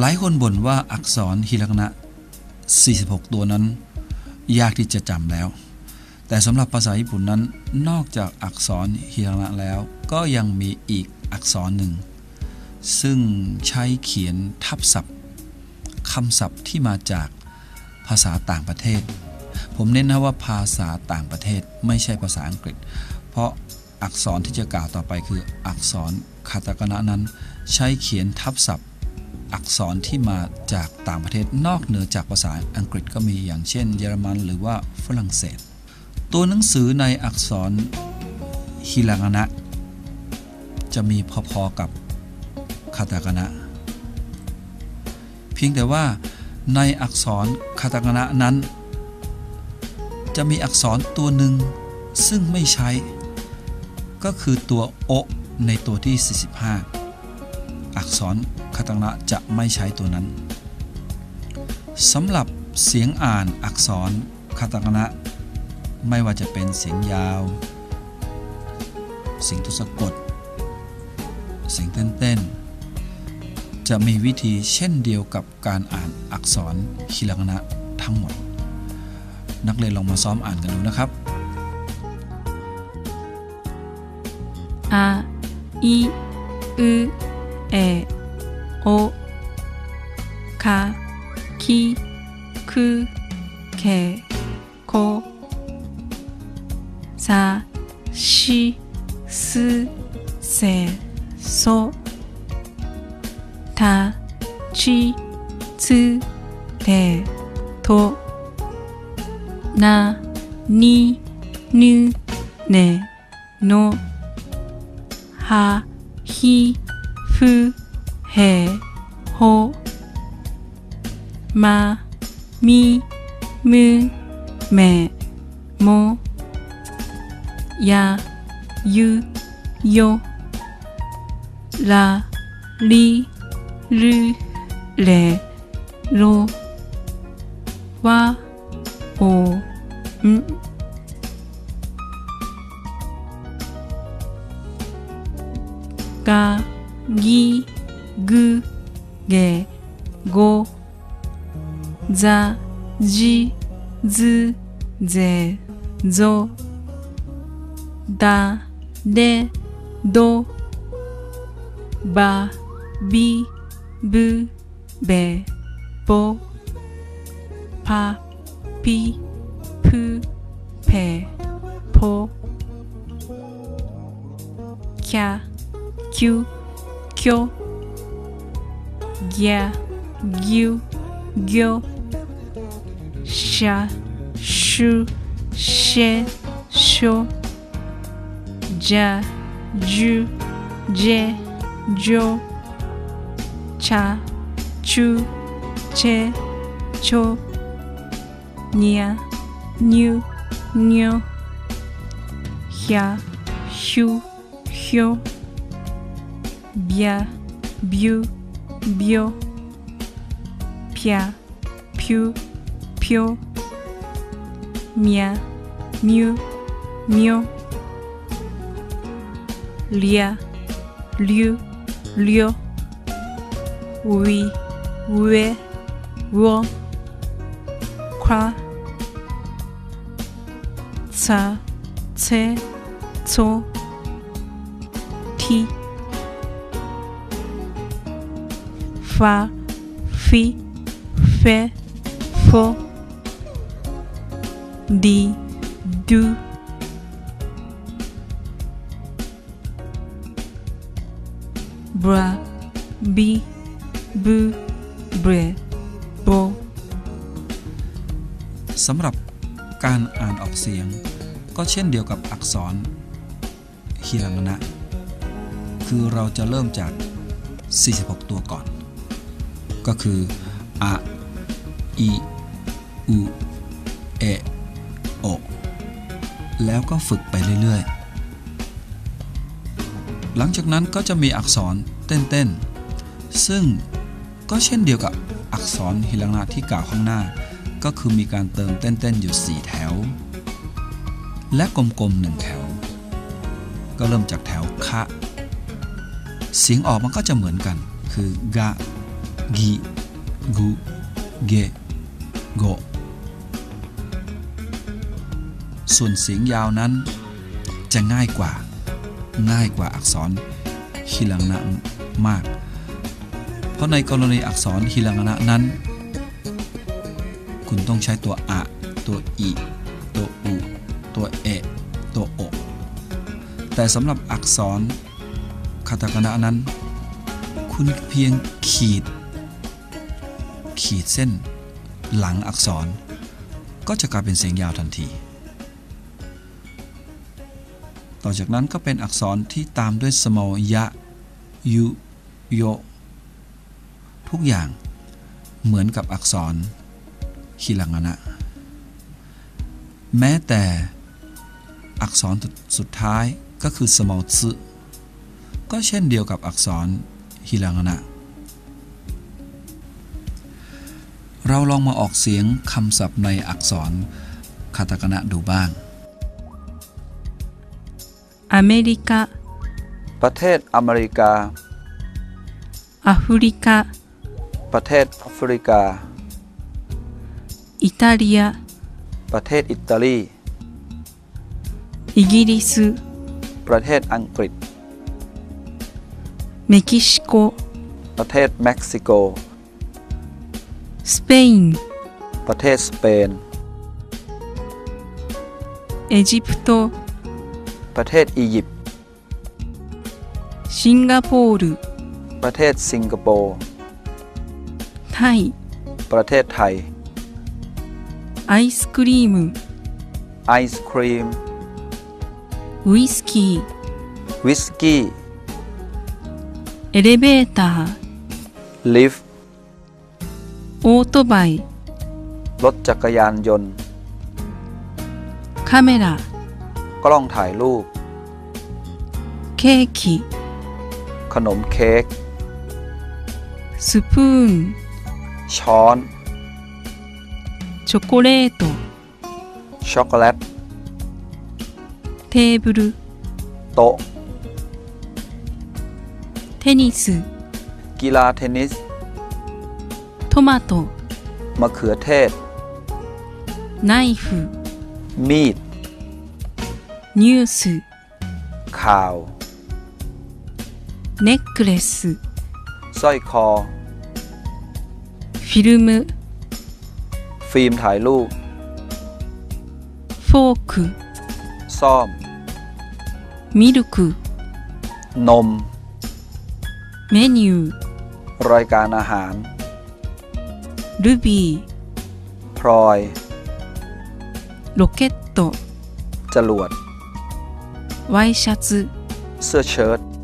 หลายคนบ่นว่าอักษรฮิรักนะ 46 ตัวนั้น ยากที่จะจำแล้ว แต่สำหรับภาษาญี่ปุ่นนั้น นอกจากอักษรฮิรักนะแล้ว ก็ยังมีอีกอักษรหนึ่ง ซึ่งใช้เขียนทับศัพท์คำศัพท์ที่มาจากภาษาต่างประเทศ ผมเน้นนะว่าภาษาต่างประเทศไม่ใช่ภาษาอังกฤษ เพราะอักษรที่จะกล่าวต่อไปคืออักษรคาตาคานะนั้น ใช้เขียนทับศัพท์ อักษรที่มาจากต่างประเทศนอกเหนือจากภาษาอังกฤษก็มีอย่างเช่น เยอรมันหรือว่าฝรั่งเศส ตัวหนังสือในอักษรฮิรังานะ จะมีพอๆกับคาตาคานะเพียงแต่ว่าในอักษรคาตาคานะนั้น จะมีอักษรตัวหนึ่งซึ่งไม่ใช้ ก็คือตัวโอในตัวที่ 45 อักษร คาตังระจะไม่ใช้ตัวนั้นสำหรับเสียงอ่านอักษรคาตัคระไม่ว่าจะเป็นเสียงยาว เสียงทุสกดเสียงเต้นๆ จะมีวิธีเช่นเดียวกับการอ่านอักษรคีรังนะทั้งหมด นักเรียนลองมาซ้อมอ่านกันดูนะครับอาอีอืเอ おかきくけこさしすせそたちつてとなにぬねのはひふへほまみむめもやゆよらりるれろわおん。がぎぐげござじずぜぞだでどばびぶべぼぱぴぷぺぽきゃきゅきょ gya, gyu, gyo, sha, shu, she, sho, ja, ju, je, jo, cha, chu, che, cho, nya, nyu, nyo, hya, hyu, hyo, bya, bu, 미오 피아 퓨 퓨, 미아 뮤 뮤, 리아 류 류, 우이 우에 우어 콰 차, 채, 초, 티. fa, fi, fe, fo, di, du. Bra, bi, bu, bre, bo. สำหรับการอ่านออกเสียง ก็เช่นเดียวกับอักษรฮิรังนะ คือเราจะเริ่มจาก 46 ตัวก่อน ก็คืออะอีอูเอโอแล้วก็ฝึกไปเรื่อยๆ หลังจากนั้นก็จะมีอักษรเต้นๆ ซึ่งก็เช่นเดียวกับอักษรฮิรังนะที่กล่าวข้างหน้า ก็คือมีการเติมเต้นๆอยู่ 4 แถว และกลมๆหนึ่งแถว ก็เริ่มจากแถวคะเสียงออกมันก็จะเหมือนกันคือกะ กิกุเกโกส่วนเสียงยาวนั้น จะง่ายกว่า ง่ายกว่าอักษรฮิลังนะมาก เพราะในกรณีอักษรฮิลังนะนั้น คุณต้องใช้ตัวอะ ตัวอีตัวอุตัวเอตัวโอแต่สำหรับอักษรคาตาคานะนั้น คุณเพียงขีด ขีดเส้น หลังอักษร ก็จะกลายเป็นเสียงยาวทันที ต่อจากนั้นก็เป็นอักษรที่ตามด้วยสมอยะยุโยทุกอย่างเหมือนกับอักษรฮิลังนะแม้แต่อักษรสุดท้ายก็คือสมอซึก็เช่นเดียวกับอักษรฮิลังนะ เราลองมาออกเสียงคำศัพท์ในอักษรคาตาคานะดูบ้าง อเมริกา ประเทศอเมริกาแอฟริกา ประเทศแอฟริกา อิตาเลีประเทศอิตาลี อิกิลิส ประเทศอังกฤษ เม็กซิโก ประเทศเม็กซิโก สเปน ประเทศสเปน เอจิปโต ประเทศอียิปต์ สิงคโปร์ ประเทศสิงคโปร์ ไทย ประเทศไทย ไอศครีม ไอศครีม วิสกี้ วิสกี้ เอเลเบเตอร์ลิฟต์ オートバイ รถจักรยานยนต์ カメラ กล้องถ่ายรูป ケーキ ขนมเค้ก スプーン ช้อน チョコレート ช็อกโกแลต テーブル โต๊ะ テニス กีฬาเทนนิส トマト มะเขือเทศ ナイフ มีด ニュース ข่าว ネックレス สร้อยคอ フィルム ฟิล์มถ่ายรูป フォーク ซ่อม ミルク นม メニュー รายการอาหาร ルビー พลอย ロケット จรวด ワイシャツ เสื้อเชิ้ต